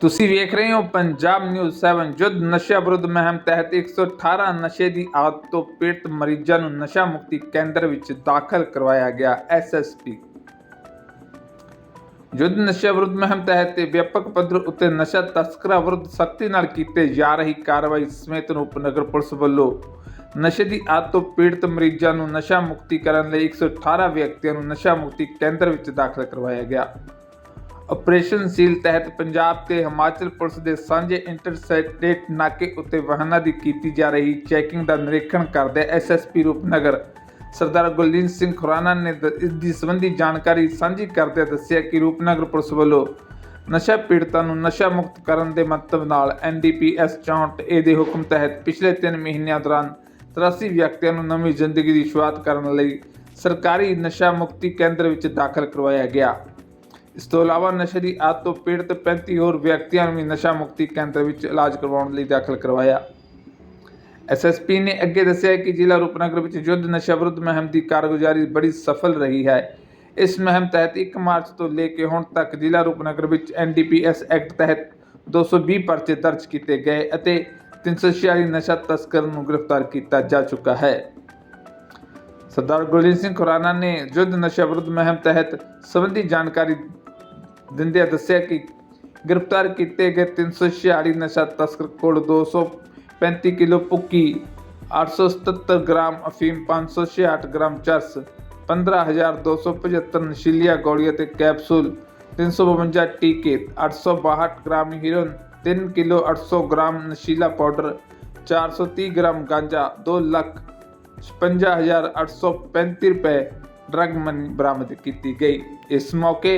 ਤੁਸੀਂ ਵੇਖ ਰਹੇ ਹੋ ਪੰਜਾਬ ਨਿਊਜ਼ 7 ਜੁੱਧ ਨਸ਼ਾ ਵਿਰੁੱਧ ਮੁਹਿੰਮ ਤਹਿਤ 118 ਨਸ਼ੇ ਦੀ ਆਦਤ ਤੋਂ ਪੀੜਤ ਮਰੀਜ਼ਾਂ ਨੂੰ ਨਸ਼ਾ ਮੁਕਤੀ ਕੇਂਦਰ ਵਿੱਚ ਦਾਖਲ ਕਰਵਾਇਆ ਗਿਆ ਐਸਐਸਪੀ ਜੁੱਧ ਨਸ਼ਾ ਵਿਰੁੱਧ ਮੁਹਿੰਮ ਤਹਿਤ ਵਿਆਪਕ ਪੱਧਰ ਉੱਤੇ ਨਸ਼ਾ ਤਸਕਰਾਂ ਵਿਰੁੱਧ ਸਖਤੀ ਨਾਲ ਕੀਤੇ ਜਾ ਰਹੀ ਕਾਰਵਾਈ ਸਮੇਤ ਰੂਪਨਗਰ ਪੁਲਿਸ ਵੱਲੋਂ ਨਸ਼ੇ ਦੀ ਆਦਤ ਤੋਂ ਪੀੜਤ ਮਰੀਜ਼ਾਂ ਨੂੰ ਨਸ਼ਾ ਮੁਕਤੀ ਕਰਨ ਲਈ 118 ਵਿਅਕਤੀਆਂ ਨੂੰ ਨਸ਼ਾ ਮੁਕਤੀ ਕੇਂਦਰ ਵਿੱਚ ਦਾਖਲ ਕਰਵਾਇਆ ਗਿਆ। ਆਪਰੇਸ਼ਨ ਸੀਲ ਤਹਿਤ ਪੰਜਾਬ ਤੇ ਹਿਮਾਚਲ ਪੁਲਿਸ ਦੇ ਸਾਂਝੇ ਇੰਟਰਸਟੇਟ ਨਾਕੇ ਉੱਤੇ ਵਾਹਨਾਂ ਦੀ ਕੀਤੀ ਜਾ ਰਹੀ ਚੈਕਿੰਗ ਦਾ ਨਿਰੀਖਣ ਕਰਦੇ ਐਸਐਸਪੀ ਰੂਪਨਗਰ ਸਰਦਾਰ ਗੁਲਦੀਨ ਸਿੰਘ ਖੁਰਾਨਾ ਨੇ ਦ- ਇਸ ਦੀ ਸੰਬੰਧੀ ਜਾਣਕਾਰੀ ਸਾਂਝੀ ਕਰਦੇ ਦੱਸਿਆ ਕਿ ਰੂਪਨਗਰ ਪੁਲਿਸ ਵੱਲੋਂ ਨਸ਼ਾ ਪੀੜਤਾਂ ਨੂੰ ਨਸ਼ਾ ਮੁਕਤ ਕਰਨ ਦੇ ਮੰਤਵ ਨਾਲ ਐਨਡੀਪੀਐਸ 64 ਏ ਦੇ ਹੁਕਮ ਤਹਿਤ ਪਿਛਲੇ 3 ਮਹੀਨਿਆਂ ਦੌਰਾਨ 83 ਵਿਅਕਤੀਆਂ ਨੂੰ ਨਵੀਂ ਜ਼ਿੰਦਗੀ ਦੀ ਸ਼ੁਰੂਆਤ ਕਰਨ ਲਈ ਸਰਕਾਰੀ ਨਸ਼ਾ ਮੁਕਤੀ ਕੇਂਦਰ ਵਿੱਚ ਦਾਖਲ ਕਰਵਾਇਆ ਗਿਆ। ਇਸ ਤੋਂ ਇਲਾਵਾ ਨਸ਼ੇ ਦੀ ਆਦਤ ਤੋਂ ਪੀੜਤ 35 ਹੋਰ ਵਿਅਕਤੀਆਂ ਨੂੰ ਵੀ ਨਸ਼ਾ ਮੁਕਤੀ ਕੇਂਦਰ ਵਿੱਚ ਇਲਾਜ ਕਰਵਾਉਣ ਲਈ ਦਾਖਲ ਕਰਵਾਇਆ। ਐਸਐਸਪੀ ਨੇ ਅੱਗੇ ਦੱਸਿਆ ਕਿ ਜ਼ਿਲ੍ਹਾ ਰੂਪਨਗਰ ਵਿੱਚ ਯੁੱਧ ਨਸ਼ਾ ਵਿਰੁੱਧ ਮੁਹਿੰਮ ਦੀ ਕਾਰਗੁਜ਼ਾਰੀ ਬੜੀ ਸਫਲ ਰਹੀ ਹੈ। ਇਸ ਮੁਹਿੰਮ ਤਹਿਤ 1 ਮਾਰਚ ਤੋਂ ਲੈ ਕੇ ਹੁਣ ਤੱਕ ਜ਼ਿਲ੍ਹਾ ਰੂਪਨਗਰ ਵਿੱਚ ਐਨਡੀਪੀਐਸ ਐਕਟ ਤਹਿਤ 220 ਪਰਚੇ ਦਰਜ ਕੀਤੇ ਗਏ ਅਤੇ 346 ਨਸ਼ਾ ਤਸਕਰ ਨੂੰ ਗ੍ਰਿਫਤਾਰ ਕੀਤਾ ਜਾ ਚੁੱਕਾ ਹੈ। ਸਰਦਾਰ ਗੁਰਜੀਤ ਸਿੰਘ ਖੁਰਾਨਾ ਨੇ ਯੁੱਧ ਨਸ਼ਾ ਵਿਰੁੱਧ ਮੁਹਿੰਮ ਤਹਿਤ ਸੰਬੰਧੀ ਜਾਣਕਾਰੀ ਦਿੰਦਿਆਂ ਦੱਸਿਆ ਕਿ ਗ੍ਰਿਫਤਾਰ ਕੀਤੇ ਗਏ 346 ਨਸ਼ਾ ਤਸਕਰ ਕੋਲ 235 ਕਿਲੋ ਪੁੱਕੀ 877 ਗ੍ਰਾਮ ਅਫੀਮ 566 ਗ੍ਰਾਮ ਚਰਸ 15275 ਨਸ਼ੀਲੀਆਂ ਗੋਲੀਆਂ ਤੇ ਕੈਪਸੂਲ 352 ਟੀਕੇ 862 ਗ੍ਰਾਮ ਹੀਰੋਇਨ 3 ਕਿਲੋ 800 ਗ੍ਰਾਮ ਨਸ਼ੀਲਾ ਪਾਊਡਰ 430 ਗ੍ਰਾਮ ਗਾਂਜਾ 2 ਲੱਖ 55835 ਰੁਪਏ ਡਰਗ ਮਨੀ ਬਰਾਮਦ ਕੀਤੀ ਗਈ। ਇਸ ਮੌਕੇ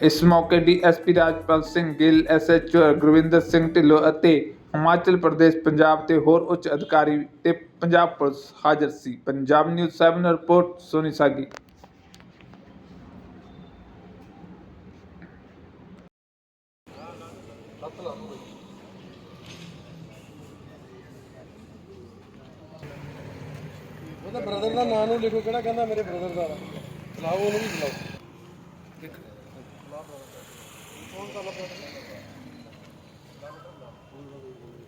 ਇਸ ਮੌਕੇ ਡੀਐਸਪੀ ਰਾਜਪਾਲ ਸਿੰਘ ਗਿੱਲ ਐਸਐਚਓ ਗੁਰਵਿੰਦਰ ਸਿੰਘ ਢਿੱਲੋਂ ਅਤੇ ਹਿਮਾਚਲ ਪ੍ਰਦੇਸ਼ ਪੰਜਾਬ ਤੇ ਹੋਰ ਉੱਚ ਅਧਿਕਾਰੀ ਤੇ ਪੰਜਾਬ ਪੁਲਿਸ ਹਾਜ਼ਰ ਸੀ। Punjab news 7 report Soni Sagi. ਉਹਦਾ ਬ੍ਰਦਰ ਦਾ ਨਾਂ ਨੂੰ ਲਿਖੋ ਕਿਹੜਾ ਕਹਿੰਦਾ ਮੇਰੇ ਬ੍ਰਦਰ ਦਾ? ਵਾ। ਬੁਲਾਓ ਉਹਨੂੰ ਵੀ ਬੁਲਾਓ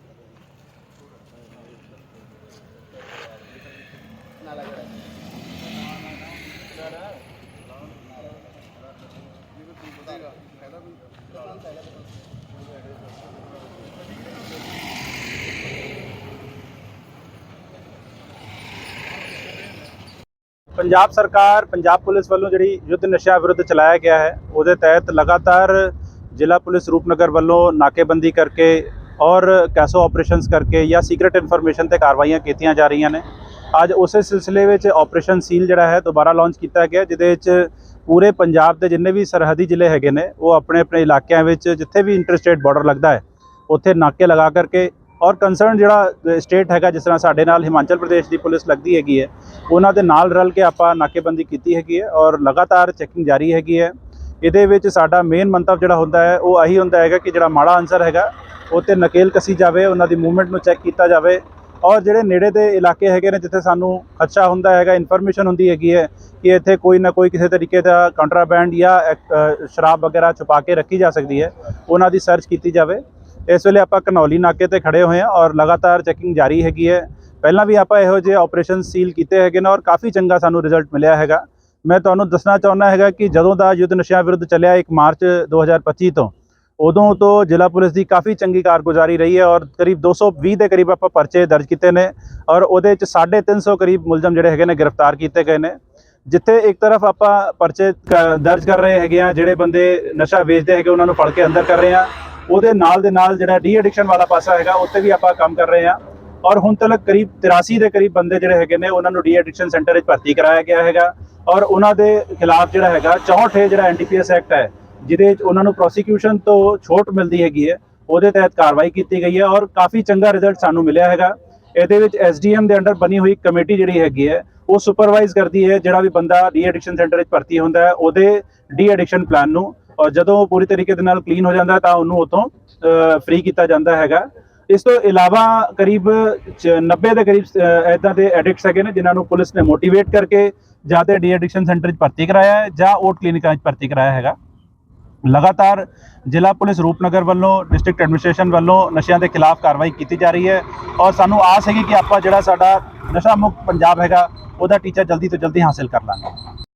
ਪੰਜਾਬ ਸਰਕਾਰ, ਪੰਜਾਬ ਪੁਲਿਸ ਵੱਲੋਂ ਜਿਹੜੀ ਯੁੱਧ ਨਸ਼ਾ ਵਿਰੁੱਧ ਚਲਾਇਆ ਗਿਆ ਹੈ, ਉਹਦੇ ਤਹਿਤ ਲਗਾਤਾਰ ਜ਼ਿਲ੍ਹਾ ਪੁਲਿਸ ਰੂਪਨਗਰ ਵੱਲੋਂ ਨਾਕੇਬੰਦੀ ਕਰਕੇ ਔਰ ਕੈਸੋ ਆਪਰੇਸ਼ਨਸ ਕਰਕੇ ਜਾਂ ਸੀਕ੍ਰੀਟ ਇਨਫੋਰਮੇਸ਼ਨ ਤੇ ਕਾਰਵਾਈਆਂ ਕੀਤੀਆਂ ਜਾ ਰਹੀਆਂ ਨੇ। ਅੱਜ ਉਸੇ ਸਿਲਸਿਲੇ ਵਿੱਚ ਆਪਰੇਸ਼ਨ ਸੀਲ ਜਿਹੜਾ ਹੈ ਦੁਬਾਰਾ ਲਾਂਚ ਕੀਤਾ ਗਿਆ, ਜਿਹਦੇ ਵਿੱਚ ਪੂਰੇ ਪੰਜਾਬ ਦੇ ਜਿੰਨੇ ਵੀ ਸਰਹੱਦੀ ਜ਼ਿਲ੍ਹੇ ਹੈਗੇ ਨੇ, ਉਹ ਆਪਣੇ ਆਪਣੇ ਇਲਾਕਿਆਂ ਵਿੱਚ ਜਿੱਥੇ ਵੀ ਇੰਟਰਸਟੇਟ ਬਾਰਡਰ ਲੱਗਦਾ ਹੈ, ਉੱਥੇ ਨਾਕੇ ਲਗਾ ਕਰਕੇ ਔਰ ਕੰਸਰਨ ਜਿਹੜਾ ਸਟੇਟ ਹੈਗਾ, ਜਿਸ ਤਰ੍ਹਾਂ ਸਾਡੇ ਨਾਲ ਹਿਮਾਚਲ ਪ੍ਰਦੇਸ਼ ਦੀ ਪੁਲਿਸ ਲੱਗਦੀ ਹੈਗੀ ਹੈ, ਉਹਨਾਂ ਦੇ ਨਾਲ ਰਲ ਕੇ ਆਪਾਂ ਨਾਕੇਬੰਦੀ ਕੀਤੀ ਹੈਗੀ ਹੈ ਔਰ ਲਗਾਤਾਰ ਚੈਕਿੰਗ ਜਾਰੀ ਹੈਗੀ ਹੈ। ਇਹਦੇ ਵਿੱਚ ਸਾਡਾ ਮੇਨ ਮੰਤਵ ਜਿਹੜਾ ਹੁੰਦਾ ਹੈ, ਉਹ ਆਹੀ ਹੁੰਦਾ ਹੈਗਾ ਕਿ ਜਿਹੜਾ ਮਾੜਾ ਅਨਸਰ ਹੈਗਾ, ਉਹ 'ਤੇ ਨਕੇਲ ਕਸੀ ਜਾਵੇ, ਉਹਨਾਂ ਦੀ ਮੂਵਮੈਂਟ ਨੂੰ ਚੈੱਕ ਕੀਤਾ ਜਾਵੇ। ਔਰ ਜਿਹੜੇ ਨੇੜੇ ਦੇ ਇਲਾਕੇ ਹੈਗੇ ਨੇ, ਜਿੱਥੇ ਸਾਨੂੰ ਖਦਸ਼ਾ ਹੁੰਦਾ ਹੈਗਾ ਇਨਫੋਰਮੇਸ਼ਨ ਹੁੰਦੀ ਹੈਗੀ ਹੈ ਕਿ ਇੱਥੇ ਕੋਈ ਨਾ ਕੋਈ ਕਿਸੇ ਤਰੀਕੇ ਦਾ ਕੰਟਰਾਬੈਂਡ ਜਾਂ ਸ਼ਰਾਬ ਵਗੈਰਾ ਛੁਪਾ ਕੇ ਰੱਖੀ ਜਾ ਸਕਦੀ ਹੈ, ਉਹਨਾਂ ਦੀ ਸਰਚ ਕੀਤੀ ਜਾਵੇ। ਇਸ ਵੇਲੇ ਆਪਾਂ ਕਨੌਲੀ ਨਾਕੇ ਤੇ ਖੜੇ ਹੋਏ ਹਾਂ ਔਰ ਲਗਾਤਾਰ ਚੈਕਿੰਗ ਜਾਰੀ ਹੈਗੀ ਹੈ। ਪਹਿਲਾਂ ਵੀ ਆਪਾਂ ਇਹੋ ਜਿਹੇ ਆਪਰੇਸ਼ਨ ਸੀਲ ਕੀਤੇ ਹੈਗੇ ਨੇ ਔਰ ਕਾਫੀ ਚੰਗਾ ਸਾਨੂੰ ਰਿਜ਼ਲਟ ਮਿਲਿਆ ਹੈਗਾ। ਮੈਂ ਤੁਹਾਨੂੰ ਦੱਸਣਾ ਚਾਹੁੰਦਾ ਹੈਗਾ ਕਿ ਜਦੋਂ ਦਾ ਯੁੱਧ ਨਸ਼ਿਆਂ ਵਿਰੁੱਧ ਚੱਲਿਆ 1 ਮਾਰਚ 2025 ਤੋਂ, ਉਦੋਂ ਤੋਂ ਜ਼ਿਲ੍ਹਾ ਪੁਲਿਸ ਦੀ ਕਾਫੀ ਚੰਗੀ ਕਾਰਗੁਜ਼ਾਰੀ ਰਹੀ ਹੈ ਔਰ ਕਰੀਬ 220 ਦੇ ਕਰੀਬ ਆਪਾਂ ਪਰਚੇ ਦਰਜ ਕੀਤੇ ਨੇ ਔਰ ਉਹਦੇ ਵਿੱਚ 350 ਕਰੀਬ ਮੁਲਜ਼ਮ ਜਿਹੜੇ ਹੈਗੇ ਨੇ ਗ੍ਰਿਫਤਾਰ ਕੀਤੇ ਗਏ ਨੇ। ਜਿੱਥੇ ਇੱਕ ਤਰਫ ਆਪਾਂ ਪਰਚੇ ਦਰਜ ਕਰ ਰਹੇ ਹੈਗੇ ਆ ਜਿਹੜੇ ਬੰਦੇ ਨਸ਼ਾ ਵੇਚਦੇ ਹੈਗੇ ਉਹਨਾਂ ਨੂੰ ਫੜ ਕੇ ਅੰਦਰ ਕਰ ਰਹੇ ਆ ਉਹਦੇ ਨਾਲ ਦੇ ਨਾਲ ਜਿਹੜਾ ਡੀ ਐਡਿਕਸ਼ਨ ਵਾਲਾ ਪਾਸਾ ਹੈਗਾ ਉੱਤੇ ਵੀ ਆਪਾਂ ਕੰਮ ਕਰ ਰਹੇ ਆ ਔਰ ਹੁਣ ਤੱਕ ਕਰੀਬ 83 ਦੇ ਕਰੀਬ ਬੰਦੇ ਜਿਹੜੇ ਹੈਗੇ ਨੇ, ਉਹਨਾਂ ਨੂੰ ਡੀ ਐਡਿਕਸ਼ਨ ਸੈਂਟਰ ਵਿੱਚ ਭਰਤੀ ਕਰਾਇਆ ਗਿਆ ਹੈਗਾ। ਔਰ ਉਹਨਾਂ ਦੇ ਖਿਲਾਫ ਜਿਹੜਾ ਹੈਗਾ 64 ਹੈ ਜਿਹੜਾ ਐਨਡੀਪੀਐਸ ਐਕਟ ਹੈ, ਜਿਹਦੇ ਵਿੱਚ ਉਹਨਾਂ ਨੂੰ ਪ੍ਰੋਸੀਕਿਊਸ਼ਨ ਤੋਂ ਛੋਟ ਮਿਲਦੀ ਹੈਗੀ ਹੈ, ਉਹਦੇ ਤਹਿਤ ਕਾਰਵਾਈ ਕੀਤੀ ਗਈ ਹੈ ਔਰ ਕਾਫੀ ਚੰਗਾ ਰਿਜ਼ਲਟ ਸਾਨੂੰ ਮਿਲਿਆ ਹੈਗਾ। ਇਹਦੇ ਵਿੱਚ ਐਸਡੀਐਮ ਦੇ ਅੰਡਰ ਬਣੀ ਹੋਈ ਕਮੇਟੀ ਜਿਹੜੀ ਹੈਗੀ ਹੈ, ਉਹ ਸੁਪਰਵਾਈਜ਼ ਕਰਦੀ ਹੈ ਜਿਹੜਾ ਵੀ ਬੰਦਾ ਡੀ ਐਡਿਕਸ਼ਨ ਸੈਂਟਰ ਵਿੱਚ ਭਰਤੀ ਹੁੰਦਾ ਹੈ, ਉਹਦੇ ਡੀ ਐਡਿਕਸ਼ਨ ਪਲਾਨ ਨੂੰ। ਔਰ ਜਦੋਂ ਉਹ ਪੂਰੀ ਤਰੀਕੇ ਦੇ ਨਾਲ ਕਲੀਨ ਹੋ ਜਾਂਦਾ ਤਾਂ ਉਹਨੂੰ ਉਤੋਂ ਫ੍ਰੀ ਕੀਤਾ ਜਾਂਦਾ ਹੈਗਾ। ਇਸ ਤੋਂ ਇਲਾਵਾ ਕਰੀਬ ਚ- 90 ਦੇ ਕਰੀਬ ਐਦਾਂ ਦੇ ਐਡਿਕਟਸ ਹੈਗੇ ਨੇ ਜਿਨ੍ਹਾਂ ਨੂੰ ਪੁਲਿਸ ਨੇ ਮੋਟੀਵੇਟ ਕਰਕੇ ਜਾਂ ਤੇ ਡੀ ਐਡਿਕਸ਼ਨ ਸੈਂਟਰ 'ਚ ਭਰਤੀ ਕਰਾਇਆ ਹੈ ਜਾਂ ਓਟ ਕਲੀਨਿਕਾਂ 'ਚ ਭਰਤੀ ਕਰਾਇਆ ਹੈਗਾ। ਲਗਾਤਾਰ ਜ਼ਿਲ੍ਹਾ ਪੁਲਿਸ ਰੂਪਨਗਰ ਵੱਲੋਂ ਡਿਸਟ੍ਰਿਕਟ ਐਡਮਿਨਿਸਟ੍ਰੇਸ਼ਨ ਵੱਲੋਂ ਨਸ਼ਿਆਂ ਦੇ ਖਿਲਾਫ ਕਾਰਵਾਈ ਕੀਤੀ ਜਾ ਰਹੀ ਹੈ ਔਰ ਸਾਨੂੰ ਆਸ ਹੈਗੀ ਕਿ ਆਪਾਂ ਜਿਹੜਾ ਸਾਡਾ ਨਸ਼ਾ ਮੁਕਤ ਪੰਜਾਬ ਹੈਗਾ, ਉਹਦਾ ਟੀਚਾ ਜਲਦੀ ਤੋਂ ਜਲਦੀ ਹਾਸਲ ਕਰ ਲਾਂਗੇ।